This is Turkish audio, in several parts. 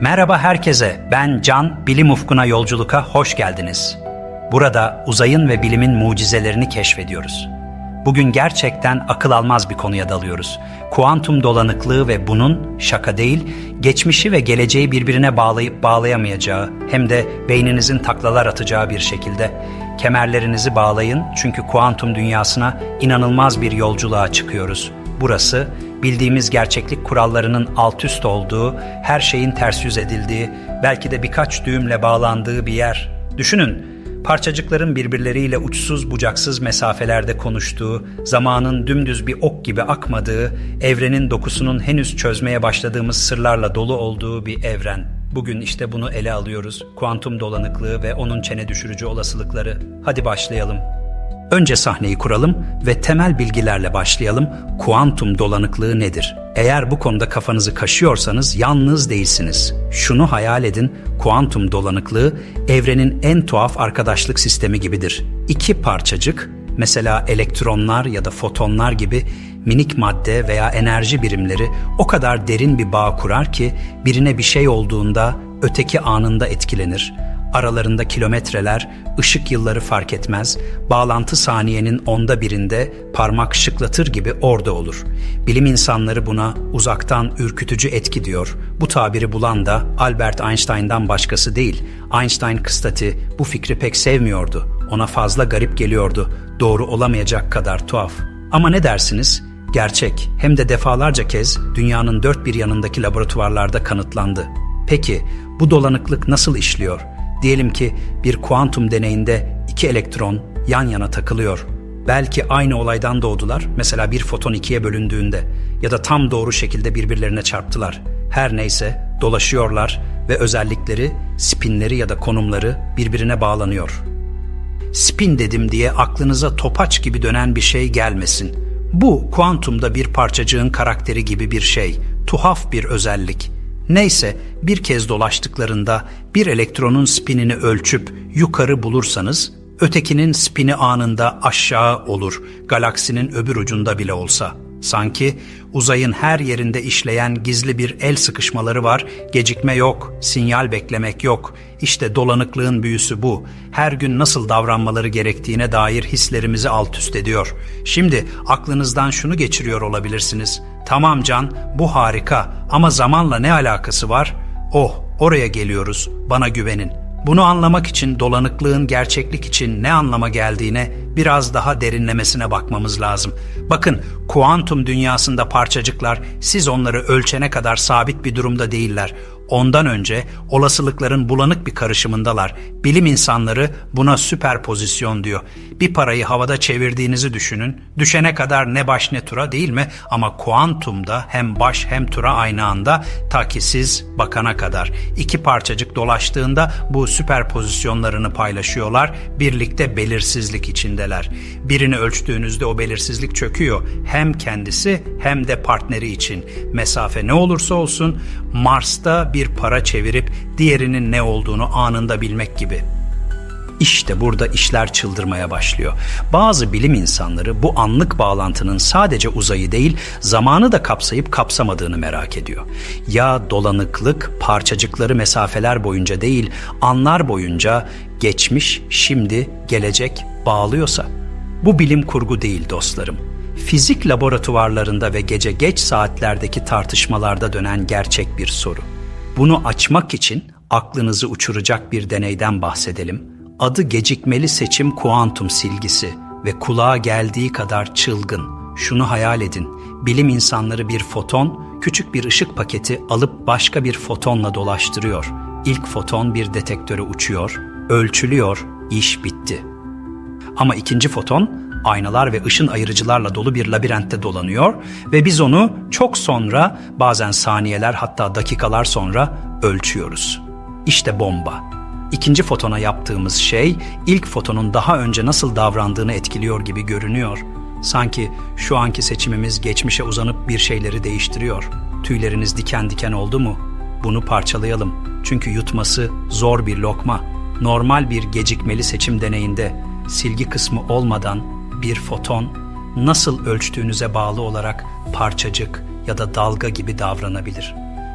Merhaba herkese, ben Can, Bilim Ufkuna Yolculuka hoş geldiniz. Burada uzayın ve bilimin mucizelerini keşfediyoruz. Bugün gerçekten akıl almaz bir konuya dalıyoruz. Kuantum dolanıklığı ve bunun, şaka değil, geçmişi ve geleceği birbirine bağlayıp bağlayamayacağı, hem de beyninizin taklalar atacağı bir şekilde. Kemerlerinizi bağlayın çünkü kuantum dünyasına inanılmaz bir yolculuğa çıkıyoruz. Burası bildiğimiz gerçeklik kurallarının alt üst olduğu, her şeyin ters yüz edildiği, belki de birkaç düğümle bağlandığı bir yer. Düşünün, parçacıkların birbirleriyle uçsuz bucaksız mesafelerde konuştuğu, zamanın dümdüz bir ok gibi akmadığı, evrenin dokusunun henüz çözmeye başladığımız sırlarla dolu olduğu bir evren. Bugün işte bunu ele alıyoruz. Kuantum dolanıklığı ve onun çene düşürücü olasılıkları. Hadi başlayalım. Önce sahneyi kuralım ve temel bilgilerle başlayalım. Kuantum dolanıklığı nedir? Eğer bu konuda kafanızı kaşıyorsanız yalnız değilsiniz. Şunu hayal edin, kuantum dolanıklığı evrenin en tuhaf arkadaşlık sistemi gibidir. İki parçacık, mesela elektronlar ya da fotonlar gibi minik madde veya enerji birimleri o kadar derin bir bağ kurar ki birine bir şey olduğunda öteki anında etkilenir. Aralarında kilometreler, ışık yılları fark etmez, bağlantı saniyenin onda birinde parmak şıklatır gibi orada olur. Bilim insanları buna uzaktan ürkütücü etki diyor. Bu tabiri bulan da Albert Einstein'dan başkası değil. Einstein kıstati bu fikri pek sevmiyordu. Ona fazla garip geliyordu. Doğru olamayacak kadar tuhaf. Ama ne dersiniz? Gerçek, hem de defalarca kez dünyanın dört bir yanındaki laboratuvarlarda kanıtlandı. Peki bu dolanıklık nasıl işliyor? Diyelim ki bir kuantum deneyinde iki elektron yan yana takılıyor. Belki aynı olaydan doğdular. Mesela bir foton ikiye bölündüğünde ya da tam doğru şekilde birbirlerine çarptılar. Her neyse dolaşıyorlar ve özellikleri, spinleri ya da konumları birbirine bağlanıyor. Spin dedim diye aklınıza topaç gibi dönen bir şey gelmesin. Bu kuantumda bir parçacığın karakteri gibi bir şey, tuhaf bir özellik. Neyse bir kez dolaştıklarında bir elektronun spinini ölçüp yukarı bulursanız ötekinin spini anında aşağı olur galaksinin öbür ucunda bile olsa. Sanki uzayın her yerinde işleyen gizli bir el sıkışmaları var, gecikme yok, sinyal beklemek yok. İşte dolanıklığın büyüsü bu. Her gün nasıl davranmaları gerektiğine dair hislerimizi alt üst ediyor. Şimdi aklınızdan şunu geçiriyor olabilirsiniz. Tamam Can, bu harika ama zamanla ne alakası var? Oh, oraya geliyoruz. Bana güvenin. Bunu anlamak için dolanıklığın gerçeklik için ne anlama geldiğine biraz daha derinlemesine bakmamız lazım. Bakın kuantum dünyasında parçacıklar siz onları ölçene kadar sabit bir durumda değiller. Ondan önce olasılıkların bulanık bir karışımındalar. Bilim insanları buna süperpozisyon diyor. Bir parayı havada çevirdiğinizi düşünün. Düşene kadar ne baş ne tura değil mi? Ama kuantumda hem baş hem tura aynı anda ta ki siz bakana kadar. İki parçacık dolaştığında bu süperpozisyonlarını paylaşıyorlar. Birlikte belirsizlik içindeler. Birini ölçtüğünüzde o belirsizlik çöküyor. Hem kendisi hem de partneri için. Mesafe ne olursa olsun Mars'ta bir para çevirip diğerinin ne olduğunu anında bilmek gibi. İşte burada işler çıldırmaya başlıyor. Bazı bilim insanları bu anlık bağlantının sadece uzayı değil, zamanı da kapsayıp kapsamadığını merak ediyor. Ya dolanıklık parçacıkları mesafeler boyunca değil, anlar boyunca geçmiş, şimdi, gelecek bağlıyorsa? Bu bilim kurgu değil dostlarım. Fizik laboratuvarlarında ve gece geç saatlerdeki tartışmalarda dönen gerçek bir soru. Bunu açmak için aklınızı uçuracak bir deneyden bahsedelim. Adı gecikmeli seçim kuantum silgisi ve kulağa geldiği kadar çılgın. Şunu hayal edin. Bilim insanları bir foton, küçük bir ışık paketi alıp başka bir fotonla dolaştırıyor. İlk foton bir detektöre uçuyor, ölçülüyor, iş bitti. Ama ikinci foton aynalar ve ışın ayırıcılarla dolu bir labirentte dolanıyor ve biz onu çok sonra, bazen saniyeler hatta dakikalar sonra ölçüyoruz. İşte bomba. İkinci fotona yaptığımız şey ilk fotonun daha önce nasıl davrandığını etkiliyor gibi görünüyor. Sanki şu anki seçimimiz geçmişe uzanıp bir şeyleri değiştiriyor. Tüyleriniz diken diken oldu mu? Bunu parçalayalım. Çünkü yutması zor bir lokma. Normal bir gecikmeli seçim deneyinde silgi kısmı olmadan bir foton nasıl ölçtüğünüze bağlı olarak parçacık ya da dalga gibi davranabilir.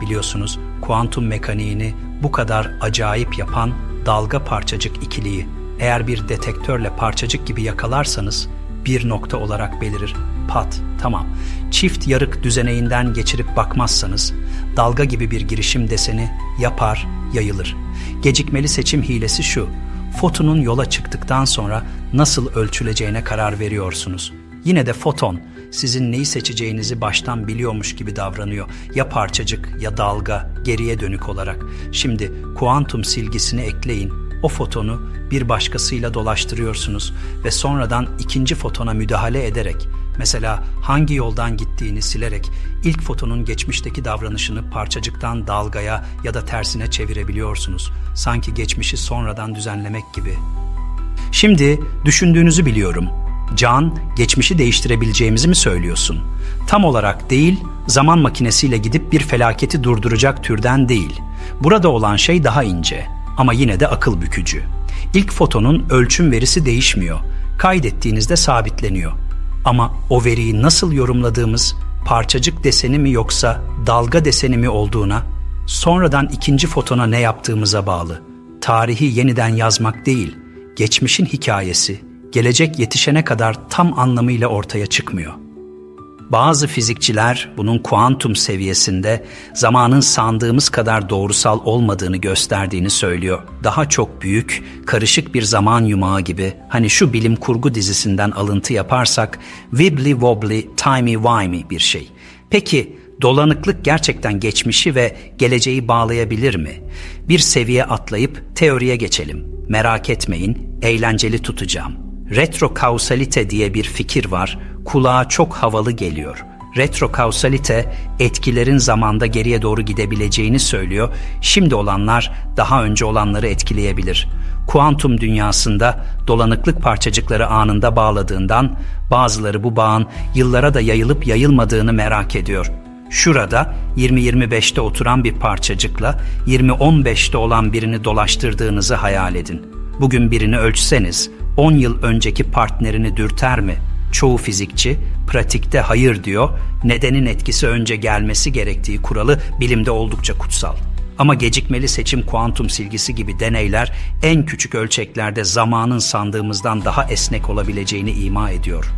Biliyorsunuz kuantum mekaniğini bu kadar acayip yapan dalga parçacık ikiliği eğer bir detektörle parçacık gibi yakalarsanız bir nokta olarak belirir. Pat, tamam. Çift yarık düzeneğinden geçirip bakmazsanız dalga gibi bir girişim deseni yapar, yayılır. Gecikmeli seçim hilesi şu. Fotonun yola çıktıktan sonra nasıl ölçüleceğine karar veriyorsunuz. Yine de foton sizin neyi seçeceğinizi baştan biliyormuş gibi davranıyor. Ya parçacık ya dalga geriye dönük olarak. Şimdi kuantum silgisini ekleyin. O fotonu bir başkasıyla dolaştırıyorsunuz ve sonradan ikinci fotona müdahale ederek mesela hangi yoldan gittiğini silerek ilk fotonun geçmişteki davranışını parçacıktan dalgaya ya da tersine çevirebiliyorsunuz. Sanki geçmişi sonradan düzenlemek gibi. Şimdi düşündüğünüzü biliyorum. Can, geçmişi değiştirebileceğimizi mi söylüyorsun? Tam olarak değil, zaman makinesiyle gidip bir felaketi durduracak türden değil. Burada olan şey daha ince ama yine de akıl bükücü. İlk fotonun ölçüm verisi değişmiyor. Kaydettiğinizde sabitleniyor. Ama o veriyi nasıl yorumladığımız parçacık deseni mi yoksa dalga deseni mi olduğuna, sonradan ikinci fotona ne yaptığımıza bağlı. Tarihi yeniden yazmak değil, geçmişin hikayesi, gelecek yetişene kadar tam anlamıyla ortaya çıkmıyor. Bazı fizikçiler bunun kuantum seviyesinde zamanın sandığımız kadar doğrusal olmadığını gösterdiğini söylüyor. Daha çok büyük, karışık bir zaman yumağı gibi hani şu bilim kurgu dizisinden alıntı yaparsak wibbly wobbly timey wimey bir şey. Peki dolanıklık gerçekten geçmişi ve geleceği bağlayabilir mi? Bir seviye atlayıp teoriye geçelim. Merak etmeyin, eğlenceli tutacağım. Retrokausalite diye bir fikir var. Kulağa çok havalı geliyor. Retrokausalite etkilerin zamanda geriye doğru gidebileceğini söylüyor. Şimdi olanlar daha önce olanları etkileyebilir. Kuantum dünyasında dolanıklık parçacıkları anında bağladığından bazıları bu bağın yıllara da yayılıp yayılmadığını merak ediyor. Şurada 20-25'te oturan bir parçacıkla 20-15'te olan birini dolaştırdığınızı hayal edin. Bugün birini ölçseniz 10 yıl önceki partnerini dürter mi? Çoğu fizikçi pratikte hayır diyor. Nedenin etkisi önce gelmesi gerektiği kuralı bilimde oldukça kutsal. Ama gecikmeli seçim kuantum silgisi gibi deneyler en küçük ölçeklerde zamanın sandığımızdan daha esnek olabileceğini ima ediyor.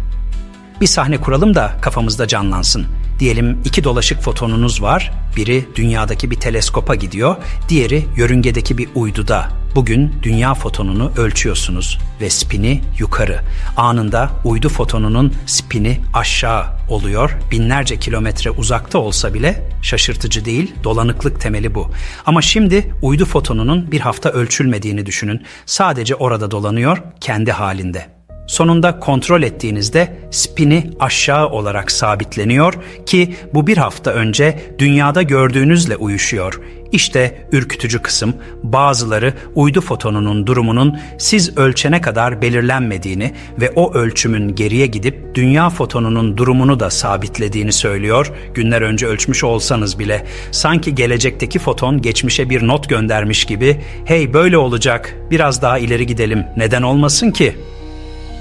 Bir sahne kuralım da kafamızda canlansın. Diyelim iki dolaşık fotonunuz var. Biri dünyadaki bir teleskopa gidiyor, diğeri yörüngedeki bir uyduda. Bugün dünya fotonunu ölçüyorsunuz ve spini yukarı. Anında uydu fotonunun spini aşağı oluyor. Binlerce kilometre uzakta olsa bile şaşırtıcı değil, dolanıklık temeli bu. Ama şimdi uydu fotonunun bir hafta ölçülmediğini düşünün. Sadece orada dolanıyor, kendi halinde. Sonunda kontrol ettiğinizde spini aşağı olarak sabitleniyor ki bu bir hafta önce dünyada gördüğünüzle uyuşuyor. İşte ürkütücü kısım bazıları uydu fotonunun durumunun siz ölçene kadar belirlenmediğini ve o ölçümün geriye gidip dünya fotonunun durumunu da sabitlediğini söylüyor. Günler önce ölçmüş olsanız bile sanki gelecekteki foton geçmişe bir not göndermiş gibi hey böyle olacak biraz daha ileri gidelim neden olmasın ki?''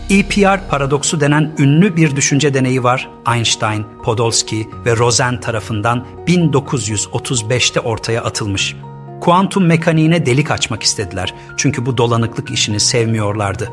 EPR paradoksu denen ünlü bir düşünce deneyi var. Einstein, Podolsky ve Rosen tarafından 1935'te ortaya atılmış. Kuantum mekaniğine delik açmak istediler. Çünkü bu dolanıklık işini sevmiyorlardı.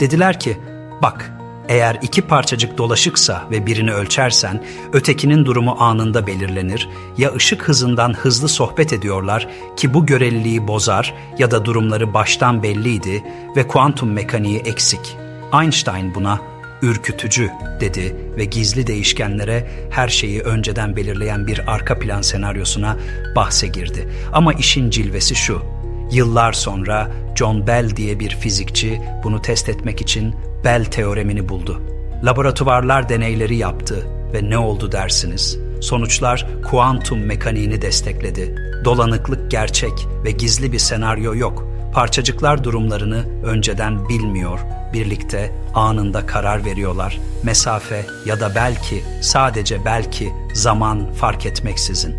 Dediler ki, bak eğer iki parçacık dolaşıksa ve birini ölçersen, ötekinin durumu anında belirlenir. Ya ışık hızından hızlı sohbet ediyorlar ki bu göreliliği bozar ya da durumları baştan belliydi ve kuantum mekaniği eksik.'' Einstein buna ürkütücü dedi ve gizli değişkenlere her şeyi önceden belirleyen bir arka plan senaryosuna bahse girdi. Ama işin cilvesi şu. Yıllar sonra John Bell diye bir fizikçi bunu test etmek için Bell teoremini buldu. Laboratuvarlar deneyleri yaptı ve ne oldu dersiniz? Sonuçlar kuantum mekaniğini destekledi. Dolanıklık gerçek ve gizli bir senaryo yok. Parçacıklar durumlarını önceden bilmiyor birlikte anında karar veriyorlar. Mesafe ya da belki sadece belki zaman fark etmeksizin.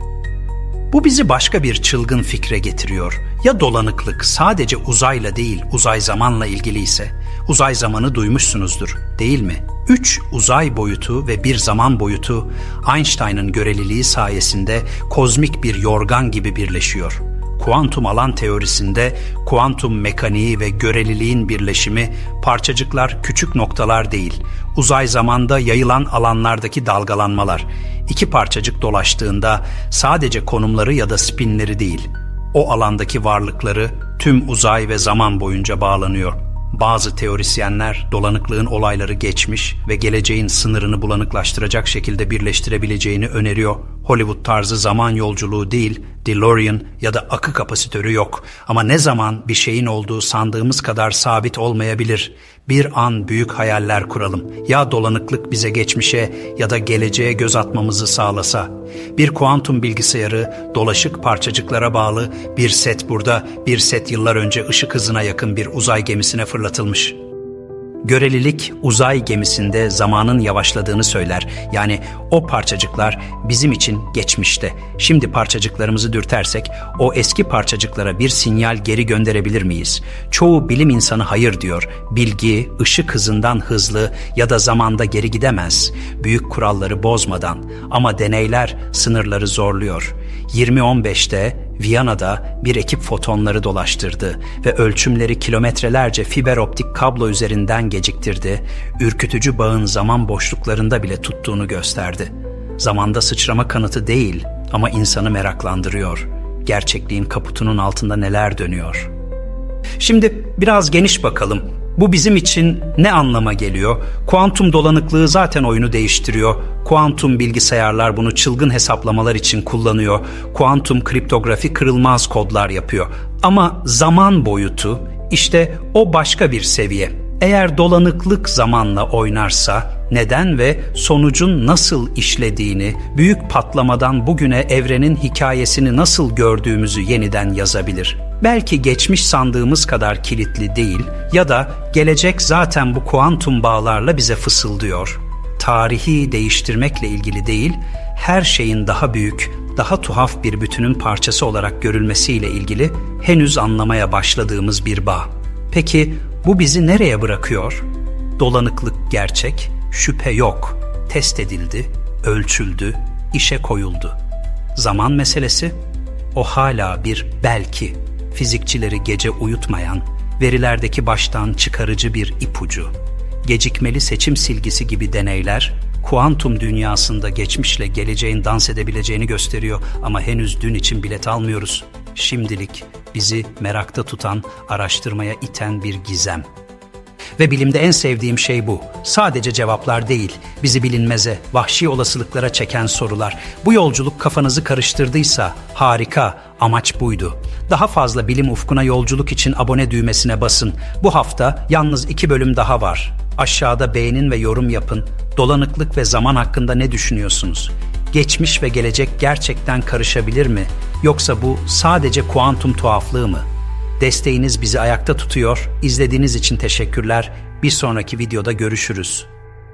Bu bizi başka bir çılgın fikre getiriyor. Ya dolanıklık sadece uzayla değil, uzay zamanla ilgili ise Uzay zamanı duymuşsunuzdur, değil mi? Üç uzay boyutu ve bir zaman boyutu Einstein'ın göreliliği sayesinde kozmik bir yorgan gibi birleşiyor. Kuantum alan teorisinde kuantum mekaniği ve göreliliğin birleşimi parçacıklar küçük noktalar değil, uzay zamanda yayılan alanlardaki dalgalanmalar. İki parçacık dolaştığında sadece konumları ya da spinleri değil, o alandaki varlıkları tüm uzay ve zaman boyunca bağlanıyor. Bazı teorisyenler dolanıklığın olayları geçmiş ve geleceğin sınırını bulanıklaştıracak şekilde birleştirebileceğini öneriyor. Hollywood tarzı zaman yolculuğu değil, DeLorean ya da akı kapasitörü yok. Ama ne zaman bir şeyin olduğu sandığımız kadar sabit olmayabilir. Bir an büyük hayaller kuralım. Ya dolanıklık bize geçmişe ya da geleceğe göz atmamızı sağlasa. Bir kuantum bilgisayarı dolaşık parçacıklara bağlı bir set burada, bir set yıllar önce ışık hızına yakın bir uzay gemisine fırlatılmış. Görelilik uzay gemisinde zamanın yavaşladığını söyler. Yani o parçacıklar bizim için geçmişte. Şimdi parçacıklarımızı dürtersek o eski parçacıklara bir sinyal geri gönderebilir miyiz? Çoğu bilim insanı hayır diyor. Bilgi ışık hızından hızlı ya da zamanda geri gidemez. Büyük kuralları bozmadan ama deneyler sınırları zorluyor. 2015'te Viyana'da bir ekip fotonları dolaştırdı ve ölçümleri kilometrelerce fiber optik kablo üzerinden geciktirdi, ürkütücü bağın zaman boşluklarında bile tuttuğunu gösterdi. Zamanda sıçrama kanıtı değil ama insanı meraklandırıyor. Gerçekliğin kaputunun altında neler dönüyor? Şimdi biraz geniş bakalım. Bu bizim için ne anlama geliyor? Kuantum dolanıklığı zaten oyunu değiştiriyor. Kuantum bilgisayarlar bunu çılgın hesaplamalar için kullanıyor. Kuantum kriptografi kırılmaz kodlar yapıyor. Ama zaman boyutu işte o başka bir seviye. Eğer dolanıklık zamanla oynarsa neden ve sonucun nasıl işlediğini, büyük patlamadan bugüne evrenin hikayesini nasıl gördüğümüzü yeniden yazabilir. Belki geçmiş sandığımız kadar kilitli değil ya da gelecek zaten bu kuantum bağlarla bize fısıldıyor. Tarihi değiştirmekle ilgili değil, her şeyin daha büyük, daha tuhaf bir bütünün parçası olarak görülmesiyle ilgili henüz anlamaya başladığımız bir bağ. Peki bu bizi nereye bırakıyor? Dolanıklık gerçek, şüphe yok. Test edildi, ölçüldü, işe koyuldu. Zaman meselesi? O hala bir belki. Fizikçileri gece uyutmayan, verilerdeki baştan çıkarıcı bir ipucu. Gecikmeli seçim silgisi gibi deneyler, kuantum dünyasında geçmişle geleceğin dans edebileceğini gösteriyor ama henüz dün için bilet almıyoruz. Şimdilik bizi merakta tutan, araştırmaya iten bir gizem. Ve bilimde en sevdiğim şey bu. Sadece cevaplar değil, bizi bilinmeze, vahşi olasılıklara çeken sorular. Bu yolculuk kafanızı karıştırdıysa harika, amaç buydu. Daha fazla bilim ufkuna yolculuk için abone düğmesine basın. Bu hafta yalnız iki bölüm daha var. Aşağıda beğenin ve yorum yapın. Dolanıklık ve zaman hakkında ne düşünüyorsunuz? Geçmiş ve gelecek gerçekten karışabilir mi? Yoksa bu sadece kuantum tuhaflığı mı? Desteğiniz bizi ayakta tutuyor. İzlediğiniz için teşekkürler. Bir sonraki videoda görüşürüz.